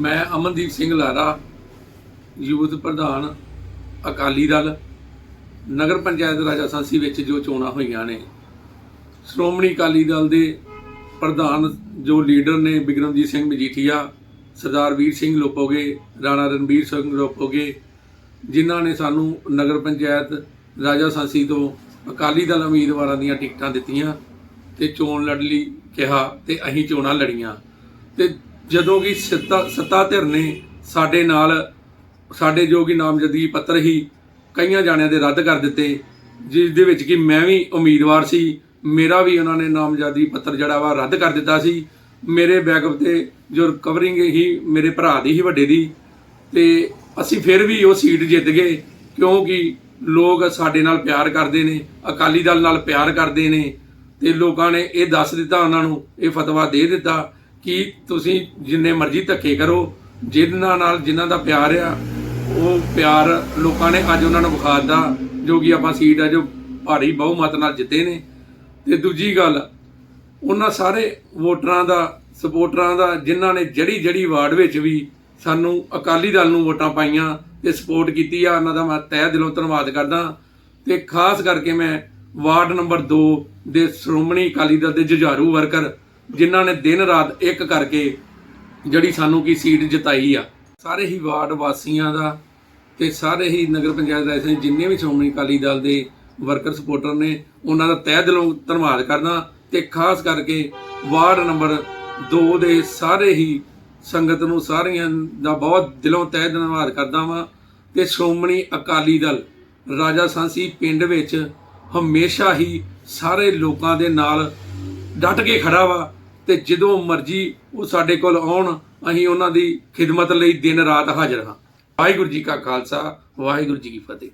ਮੈਂ ਅਮਨਦੀਪ ਸਿੰਘ ਲਾਰਾ ਯੂਥ ਪ੍ਰਧਾਨ, ਅਕਾਲੀ ਦਲ, ਨਗਰ ਪੰਚਾਇਤ ਰਾਜਾ ਸਾਂਸੀ ਵਿੱਚ ਜੋ ਚੋਣਾਂ ਹੋਈਆਂ ਨੇ। ਸ਼੍ਰੋਮਣੀ ਅਕਾਲੀ ਦਲ ਦੇ ਪ੍ਰਧਾਨ ਜੋ ਲੀਡਰ ਨੇ ਬਿਕਰਮਜੀਤ ਸਿੰਘ ਮਜੀਠੀਆ, ਸਰਦਾਰ ਵੀਰ ਸਿੰਘ ਲੋਪੋਗੇ, ਰਾਣਾ ਰਣਬੀਰ ਸਿੰਘ ਲੋਪੋਗੇ, ਜਿਨ੍ਹਾਂ ਨੇ ਸਾਨੂੰ ਨਗਰ ਪੰਚਾਇਤ ਰਾਜਾ ਸਾਂਸੀ ਤੋਂ ਅਕਾਲੀ ਦਲ ਉਮੀਦਵਾਰਾਂ ਦੀਆਂ ਟਿਕਟਾਂ ਦਿੱਤੀਆਂ ਤੇ ਚੋਣ ਲੜ ਲਈ ਕਿਹਾ ਤੇ ਅਸੀਂ ਚੋਣਾਂ ਲੜੀਆਂ। ਤੇ ਜਦੋਂ ਕਿ ਸੱਤਾ ਸੱਤਾ ਧਿਰ ਨੇ ਸਾਡੇ ਨਾਲ ਸਾਡੇ ਜੋ ਕਿ ਨਾਮਜ਼ਦਗੀ ਪੱਤਰ ਹੀ ਕਈਆਂ ਜਾਣਿਆਂ ਦੇ ਰੱਦ ਕਰ ਦਿੱਤੇ, ਜਿਸ ਦੇ ਵਿੱਚ ਕਿ ਮੈਂ ਵੀ ਉਮੀਦਵਾਰ ਸੀ, ਮੇਰਾ ਵੀ ਉਹਨਾਂ ਨੇ ਨਾਮਜ਼ਦਗੀ ਪੱਤਰ ਜਿਹੜਾ ਵਾ ਰੱਦ ਕਰ ਦਿੱਤਾ ਸੀ। ਮੇਰੇ ਬੈਕਅਪ ਤੇ ਜੋ ਰਿਕਵਰਿੰਗ ਹੀ ਮੇਰੇ ਭਰਾ ਦੀ ਹੀ ਵੱਡੇ ਦੀ। ਤੇ ਅਸੀਂ ਫਿਰ ਵੀ ਉਹ ਸੀਟ ਜਿੱਤ ਗਏ, ਕਿਉਂਕਿ ਲੋਕ ਸਾਡੇ ਨਾਲ ਪਿਆਰ ਕਰਦੇ ਨੇ, ਅਕਾਲੀ ਦਲ ਨਾਲ ਪਿਆਰ ਕਰਦੇ ਨੇ। ਤੇ ਲੋਕਾਂ ਨੇ ਇਹ ਦੱਸ ਦਿੱਤਾ ਉਹਨਾਂ ਨੂੰ, ਇਹ ਫਤਵਾ ਦੇ ਦਿੱਤਾ। ਕਿ ਤੁਸੀਂ ਜਿੰਨੇ ਮਰਜ਼ੀ ਧੱਕੇ ਕਰੋ ਜਿਨ੍ਹਾਂ ਨਾਲ ਜਿਨ੍ਹਾਂ ਦਾ ਪਿਆਰ ਆ, ਉਹ ਪਿਆਰ ਲੋਕਾਂ ਨੇ ਅੱਜ ਉਹਨਾਂ ਨੂੰ ਵਿਖਾ ਦਿੱਤਾ ਜੋ ਕਿ ਆਪਾਂ ਸੀਟ ਆ, ਜੋ ਭਾਰੀ ਬਹੁਮਤ ਨਾਲ ਜਿੱਤੇ ਨੇ। ਤੇ ਦੂਜੀ ਗੱਲ, ਉਹਨਾਂ ਸਾਰੇ ਵੋਟਰਾਂ ਦਾ ਸਪੋਰਟਰਾਂ ਦਾ, ਜਿਨ੍ਹਾਂ ਨੇ ਜੜੀ ਜੜੀ ਵਾਰਡ ਵਿੱਚ ਵੀ ਸਾਨੂੰ ਅਕਾਲੀ ਦਲ ਨੂੰ ਵੋਟਾਂ ਪਾਈਆਂ ਤੇ ਸਪੋਰਟ ਕੀਤੀ ਆ, ਉਹਨਾਂ ਦਾ ਮੈਂ ਤਹਿ ਦਿਲੋਂ ਧੰਨਵਾਦ ਕਰਦਾ। ਤੇ ਖਾਸ ਕਰਕੇ ਮੈਂ ਵਾਰਡ ਨੰਬਰ 2 ਦੇ ਸ਼੍ਰੋਮਣੀ ਅਕਾਲੀ ਦਲ ਦੇ ਜੁਝਾਰੂ ਵਰਕਰ ਜਿਨ੍ਹਾਂ ਨੇ ਦਿਨ ਰਾਤ ਇੱਕ ਕਰਕੇ ਜਿਹੜੀ ਸਾਨੂੰ ਕੀ ਸੀਟ ਜਿਤਾਈ ਆ। ਸਾਰੇ ਹੀ ਵਾਰਡ ਵਾਸੀਆਂ ਦਾ ਤੇ ਸਾਰੇ ਹੀ ਨਗਰ ਪੰਚਾਇਤ ਦੇ ਐਸੇ ਜਿੰਨੇ ਵੀ ਸ਼੍ਰੋਮਣੀ ਅਕਾਲੀ ਦਲ ਦੇ ਵਰਕਰ ਸਪੋਰਟਰ ਨੇ, ਉਹਨਾਂ ਦਾ ਤਹਿ ਦਿਲੋਂ ਧੰਨਵਾਦ ਕਰਦਾ ਤੇ ਖਾਸ ਕਰਕੇ ਵਾਰਡ ਨੰਬਰ 2 ਦੇ ਸਾਰੇ ਹੀ ਸੰਗਤ ਨੂੰ ਸਾਰਿਆਂ ਦਾ ਬਹੁਤ ਦਿਲੋਂ ਤਹਿ ਧੰਨਵਾਦ ਕਰਦਾ ਵਾਂ ਤੇ ਸ਼੍ਰੋਮਣੀ ਅਕਾਲੀ ਦਲ ਰਾਜਾ ਸਾਂਸੀ ਪਿੰਡ ਵਿੱਚ ਹਮੇਸ਼ਾ ਹੀ ਸਾਰੇ ਲੋਕਾਂ ਦੇ ਨਾਲ ਡਟ ਕੇ ਖੜਾ ਵਾ। ਤੇ ਜਦੋਂ ਮਰਜ਼ੀ ਉਹ ਸਾਡੇ ਕੋਲ ਆਉਣ, ਅਸੀਂ ਉਹਨਾਂ ਦੀ ਖਿਦਮਤ ਲਈ ਦਿਨ ਰਾਤ ਹਾਜ਼ਰ ਹਾਂ। ਵਾਹਿਗੁਰੂ ਜੀ ਕਾ ਖਾਲਸਾ, ਵਾਹਿਗੁਰੂ ਜੀ ਕੀ ਫਤਿਹ।